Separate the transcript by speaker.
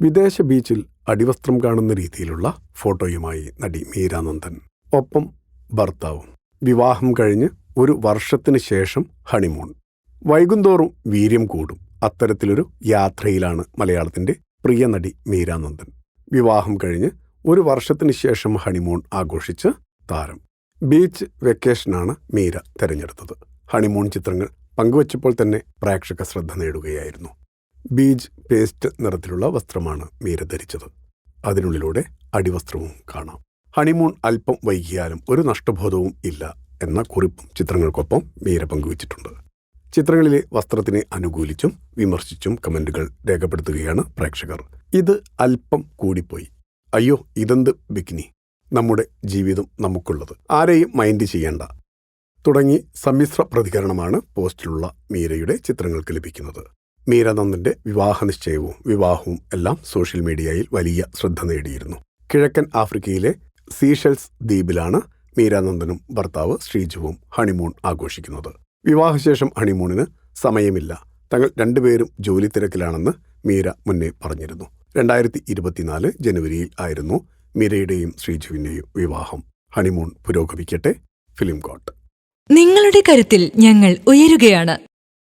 Speaker 1: വിദേശ ബീച്ചിൽ അടിവസ്ത്രം കാണുന്ന രീതിയിലുള്ള ഫോട്ടോയുമായി നടി മീരാനന്ദൻ ഒപ്പം ഭർത്താവും. വിവാഹം കഴിഞ്ഞ് ഒരു വർഷത്തിന് ശേഷം ഹണിമൂൺ. വൈകുന്തോറും വീര്യം കൂടും. അത്തരത്തിലൊരു യാത്രയിലാണ് മലയാളത്തിന്റെ പ്രിയ നടി മീരാനന്ദൻ. വിവാഹം കഴിഞ്ഞ് ഒരു വർഷത്തിന് ശേഷം ഹണിമൂൺ ആഘോഷിച്ച് താരം. ബീച്ച് വെക്കേഷനാണ് മീര തെരഞ്ഞെടുത്തത്. ഹണിമൂൺ ചിത്രങ്ങൾ പങ്കുവച്ചപ്പോൾ തന്നെ പ്രേക്ഷക ശ്രദ്ധ നേടുകയായിരുന്നു. ബീച്ച് പേസ്റ്റ് നിറത്തിലുള്ള വസ്ത്രമാണ് മീര ധരിച്ചത്. അതിനുള്ളിലൂടെ അടിവസ്ത്രവും കാണാം. ഹണിമൂൺ അല്പം വൈകിയാലും ഒരു നഷ്ടബോധവും ഇല്ല എന്ന കുറിപ്പും ചിത്രങ്ങൾക്കൊപ്പം മീര പങ്കുവച്ചിട്ടുണ്ട്. ചിത്രങ്ങളിലെ വസ്ത്രത്തിനെ അനുകൂലിച്ചും വിമർശിച്ചും കമന്റുകൾ രേഖപ്പെടുത്തുകയാണ് പ്രേക്ഷകർ. ഇത് അല്പം കൂടിപ്പോയി. അയ്യോ ഇതെന്ത് ബിക്കിനി? നമ്മുടെ ജീവിതം നമുക്കുള്ളത്. ആരെയും മൈൻഡ് ചെയ്യേണ്ട. തുടങ്ങി സമ്മിശ്ര പ്രതികരണമാണ് പോസ്റ്റിലുള്ള മീരയുടെ ചിത്രങ്ങൾക്ക് ലഭിക്കുന്നത്. മീരാനന്ദന്റെ വിവാഹ നിശ്ചയവും വിവാഹവും എല്ലാം സോഷ്യൽ മീഡിയയിൽ വലിയ ശ്രദ്ധ നേടിയിരുന്നു. കിഴക്കൻ ആഫ്രിക്കയിലെ സീഷെൽസ് ദ്വീപിലാണ് മീരാനന്ദനും ഭർത്താവ് ശ്രീജുവും ഹണിമൂൺ ആഘോഷിക്കുന്നത്. വിവാഹശേഷം ഹണിമൂണിന് സമയമില്ല. തങ്ങൾ രണ്ടുപേരും ജോലി തിരക്കിലാണെന്ന് മീര മുന്നേ പറഞ്ഞിരുന്നു. രണ്ടായിരത്തി ഇരുപത്തിനാല് ജനുവരിയിൽ ആയിരുന്നു മീരയുടെയും ശ്രീജുവിന്റെയും വിവാഹം. ഹണിമൂൺ പുരോഗമിക്കട്ടെ. ഫിലിം കോട്ട്.
Speaker 2: നിങ്ങളുടെ കരുത്തിൽ ഞങ്ങൾ ഉയരുകയാണ്.